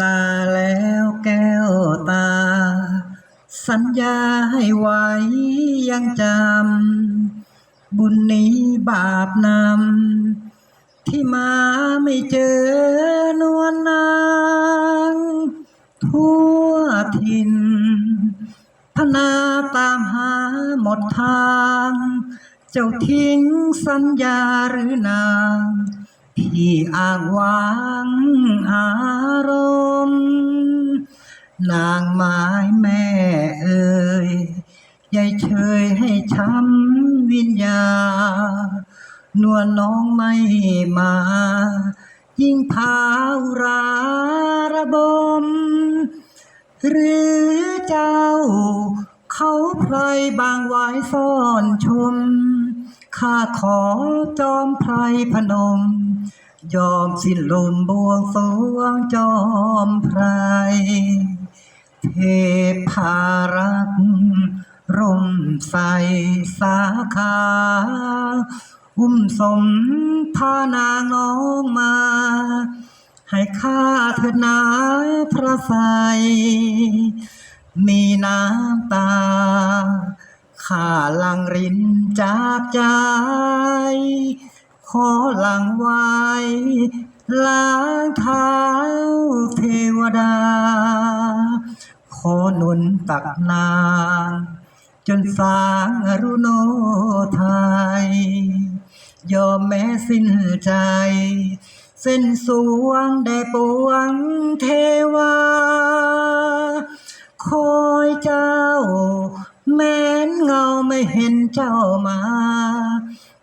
ลาแล้วแก้วตา สัญญาให้ไว้ยังจำ บุญนี้บาปนำ ที่มาไม่เจอนวลนาง ทั่วถิ่นพนาตามหาหมดทาง เจ้าทิ้งสัญญาหรือนาง ที่อ้างวางอารมณ์นางไม้แม่เอ่ยยายเชยให้ช้ำวิญญานวลน้องไม่มา ยิ่งพาวรา ระบม หรือเจ้า เขาใครบางไว้ซ่อนชม ข้าขอจอมไพรพนม ยอมสิ้นลมบวงสรวงจอมไพรเทพารักร่มใสสาขา อุ้มสมพานางน้องมา ให้ข้าเถิดนาพระไสมีน้ำตา ข้าลังรินจากใจ ขอหลังไว้ล้างเท้าเทวดา ขอหนุนตักนางจนสางอรุโนไทย ยอมแม้สิ้นใจ เส้นสวงได้ปวงเทวา คอยเจ้า แม้นเงาไม่เห็นเจ้ามา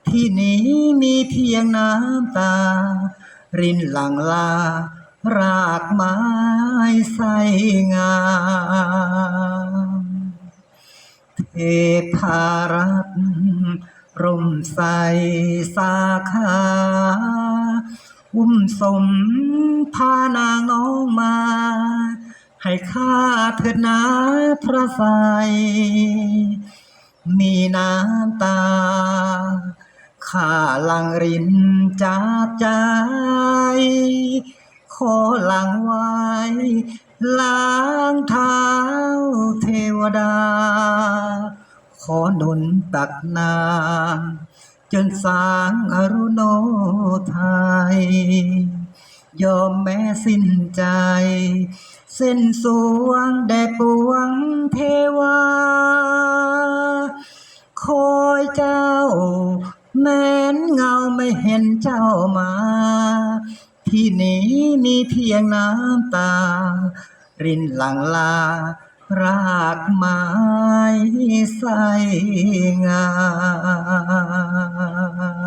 ที่นี้มีเพียงน้ำตา รินหลังลา รากไม้ใสงามเทพารักษ์ร่มใสสาขาอุ้มสมพานางน้องมา ให้ข้าเถิดนาพระไสมีน้ำตา ข้าลังรินจากใจ ขอลังไว้ ล้างเท้าเทวดา ขอหนุนตักนางจนสางอรุโนไทย ยอมแม้สิ้นใจ เส้นสวงแด่ปวงเทวา คอยเจ้า แม้นเงาไม่เห็นเจ้ามา ที่นี้มีเพียงน้ำตา รินหลังลารากไม้ใสงาม